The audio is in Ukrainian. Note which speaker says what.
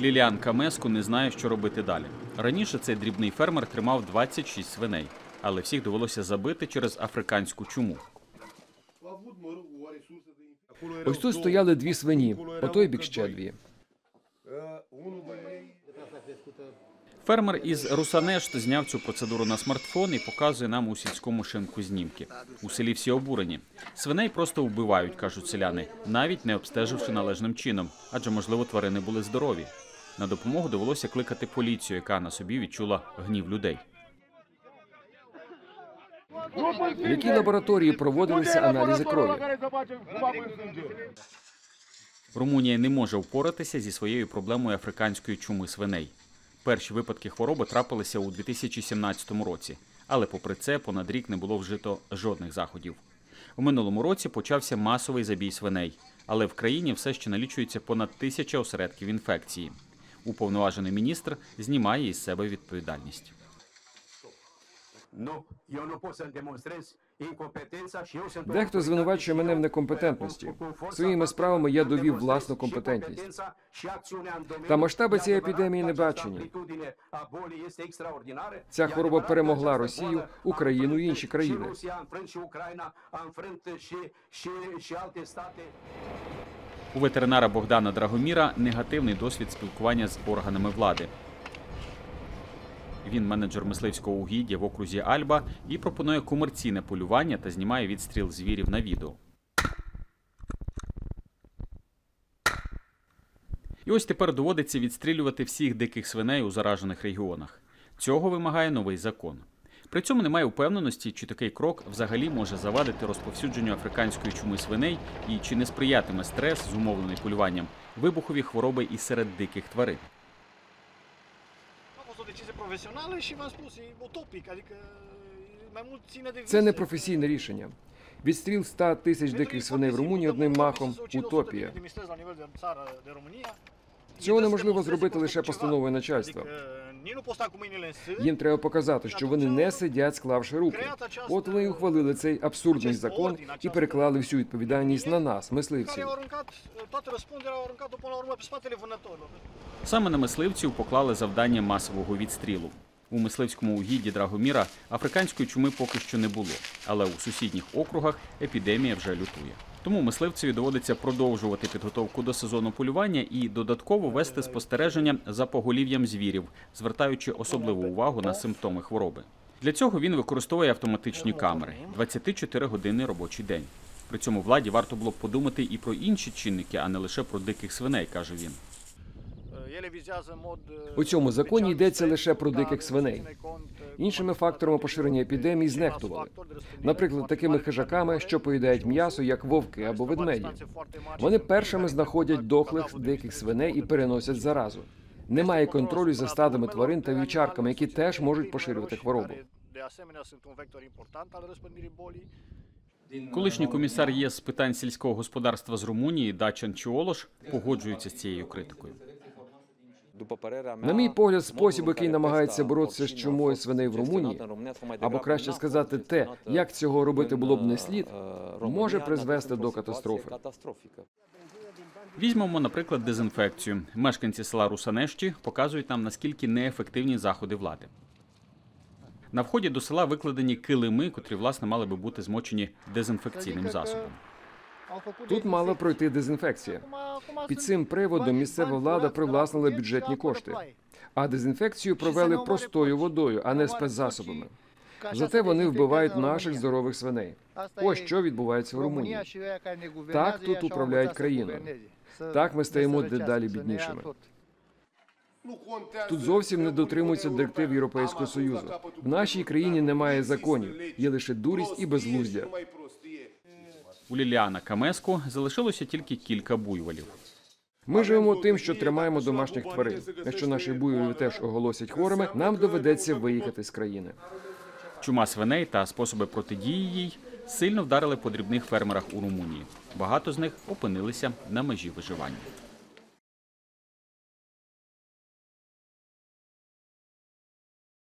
Speaker 1: Ліліан Камеску не знає, що робити далі. Раніше цей дрібний фермер тримав 26 свиней, але всіх довелося забити через африканську чуму.
Speaker 2: Ось тут стояли дві свині, по той бік ще дві.
Speaker 1: Фермер із Русанешт зняв цю процедуру на смартфон і показує нам у сільському шинку знімки. У селі всі обурені. Свиней просто вбивають, кажуть селяни, навіть не обстеживши належним чином, адже можливо тварини були здорові. На допомогу довелося кликати поліцію, яка на собі відчула гнів людей.
Speaker 2: В якій лабораторії проводилися аналізи крові.
Speaker 1: Румунія не може впоратися зі своєю проблемою африканської чуми свиней. Перші випадки хвороби трапилися у 2017 році, але попри це понад рік не було вжито жодних заходів. У минулому році почався масовий забій свиней, але в країні все ще налічується понад тисяча осередків інфекції. Уповноважений міністр знімає із себе відповідальність.
Speaker 3: Sunt
Speaker 2: Дехто звинувачує мене в некомпетентності. Своїми справами я довів власну компетентність. Та масштаби цієї епідемії не бачені. Ця хвороба перемогла Росію, Україну і інші країни.
Speaker 1: У ветеринара Богдана Драгоміра негативний досвід спілкування з органами влади. Він менеджер мисливського угіддя в окрузі Альба і пропонує комерційне полювання та знімає відстріл звірів на відео. І ось тепер доводиться відстрілювати всіх диких свиней у заражених регіонах. Цього вимагає новий закон. При цьому немає впевненості, чи такий крок взагалі може завадити розповсюдженню африканської чуми свиней і чи не сприятиме стрес, зумовлений полюванням, вибухові хвороби і серед диких тварин.
Speaker 4: E
Speaker 2: Це не професійне рішення. Відстріл 100 тисяч диких свиней в Румунії одним махом утопія. Цього неможливо зробити лише постановою начальства. Їм треба показати, що вони не сидять, склавши руки. От вони ухвалили цей абсурдний закон і переклали всю відповідальність на нас, мисливців.
Speaker 1: Саме на мисливців поклали завдання масового відстрілу. У мисливському угідді Драгоміра африканської чуми поки що не було, але у сусідніх округах епідемія вже лютує. Тому мисливцеві доводиться продовжувати підготовку до сезону полювання і додатково вести спостереження за поголів'ям звірів, звертаючи особливу увагу на симптоми хвороби. Для цього він використовує автоматичні камери 24 години робочий день. При цьому владі варто було б подумати і про інші чинники, а не лише про диких свиней, каже він.
Speaker 2: У цьому законі йдеться лише про диких свиней. Іншими факторами поширення епідемії знехтували. Наприклад, такими хижаками, що поїдають м'ясо, як вовки або ведмеді. Вони першими знаходять дохлих диких свиней і переносять заразу. Немає контролю за стадами тварин та вівчарками, які теж можуть поширювати хворобу.
Speaker 1: Колишній комісар ЄС з питань сільського господарства з Румунії Дачан Чіолош погоджується з цією критикою.
Speaker 2: На мій погляд, спосіб, який намагається боротися з чумою свиней в Румунії, або краще сказати, те, як цього робити було б не слід, може призвести до катастрофи.
Speaker 1: Візьмемо, наприклад, дезінфекцію. Мешканці села Русанешті показують нам, наскільки неефективні заходи влади. На вході до села викладені килими, котрі, власне, мали би бути змочені дезінфекційним засобом.
Speaker 2: Тут мала пройти дезінфекція. Під цим приводом місцева влада привласнила бюджетні кошти, а дезінфекцію провели простою водою, а не спецзасобами. Зате вони вбивають наших здорових свиней. Ось що відбувається в Румунії.
Speaker 5: Так тут управляють країною.
Speaker 2: Так ми стаємо дедалі біднішими. Тут зовсім не дотримуються директив Європейського союзу. В нашій країні немає законів, є лише дурість і безглуздя.
Speaker 1: У Ліліана Камеску залишилося тільки кілька буйволів.
Speaker 2: Ми живемо тим, що тримаємо домашніх тварин. Якщо наші буйволі теж оголосять хворими, нам доведеться виїхати з країни.
Speaker 1: Чума свиней та способи протидії їй сильно вдарили по дрібних фермерах у Румунії. Багато з них опинилися на межі виживання.